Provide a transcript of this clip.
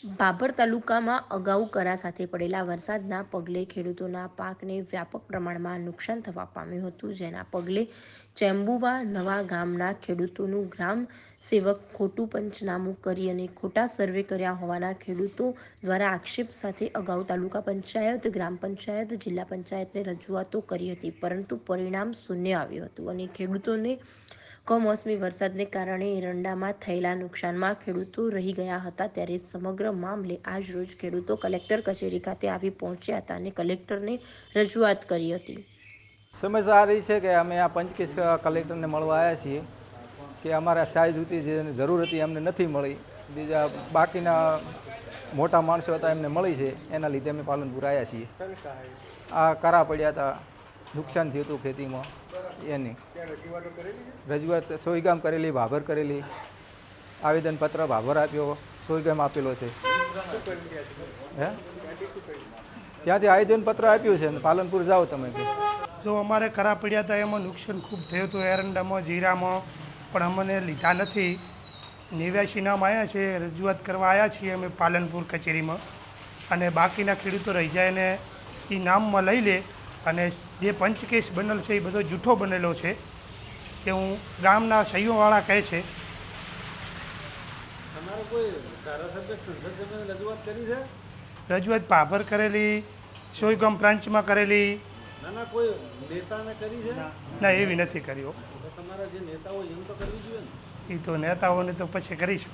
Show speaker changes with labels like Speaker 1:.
Speaker 1: બાબર તાલુકામાં અગાઉ કરા સાથે પડેલા વરસાદના પગલે ખેડૂતોના પાકને વ્યાપક પ્રમાણમાં નુકસાન થવા પામ્યું હતું, જેના પગલે ચેમ્બુવા નવા ગામના ખેડૂતોનું ગ્રામ સેવક ખોટું પંચનામું કરી અને ખોટા સર્વે કર્યા હોવાના ખેડૂતો દ્વારા આક્ષેપ સાથે અગાઉ તાલુકા પંચાયત, ગ્રામ પંચાયત, જિલ્લા પંચાયતને રજૂઆતો કરી હતી, પરંતુ પરિણામ શૂન્ય આવ્યું હતું અને ખેડૂતોને કમોસમી વરસાદને કારણે એરંડામાં થયેલા નુકસાનમાં ખેડૂતો રહી ગયા હતા, ત્યારે સમગ્ર મામલે આજ રોજ ખેડૂતો કલેક્ટર કચેરી ખાતે આવી પહોંચ્યા હતા અને કલેક્ટરને રજૂઆત કરી હતી.
Speaker 2: સમસ્યા રહી છે કે અમે આ પંચકેશ કલેક્ટરને મળવા આવ્યા છીએ કે અમારા સાઈઝ હતી જે જરૂર હતી અમને નથી મળી. બીજા બાકીના મોટા માણસો હતા એમને મળી છે, એના લીધે અમે પાલનપુર આવ્યા છીએ. આ કરા પડ્યા હતા, નુકસાન થયું હતું ખેતીમાં, એની. રજૂઆત, સોયગામ કરેલી, ભાભર કરેલી, આવેદનપત્ર ભાભર આપ્યો. સોયગામ આપેલો છે. હે? ત્યાંથી આવેદનપત્ર આપ્યું છે અને પાલનપુર જાઓ તમે
Speaker 3: જો અમારે કરા પડ્યા હતા એમાં નુકસાન ખૂબ થયું હતું, એરંડામાં, જીરામાં, પણ અમને લીધા નથી. નેવ્યાસી નામ આવ્યા છે, રજૂઆત કરવા આવ્યા છીએ અમે પાલનપુર કચેરીમાં. અને બાકીના ખેડૂતો રહી જાય ને એ નામમાં લઈ લે. અને જે પંચકેસ બનેલ છે, એ બધો જૂઠો બનેલો છે તે હું ગામના સહીઓવાળા કહે છે.
Speaker 4: તમારે કોઈ ધારાસભ્ય સંસદ રજૂઆત કરી છે?
Speaker 3: રજૂઆત ભાભર કરેલી સોયગામ બ્રાન્ચમાં કરેલી.
Speaker 4: ના ના કોઈ નેતાને કરી છે?
Speaker 3: ના એવી નથી કર્યો
Speaker 4: તો તમારા જે નેતાઓ એમ તો કરવી જોઈએ ને.
Speaker 3: એ તો નેતાઓને તો પછી કરીશું.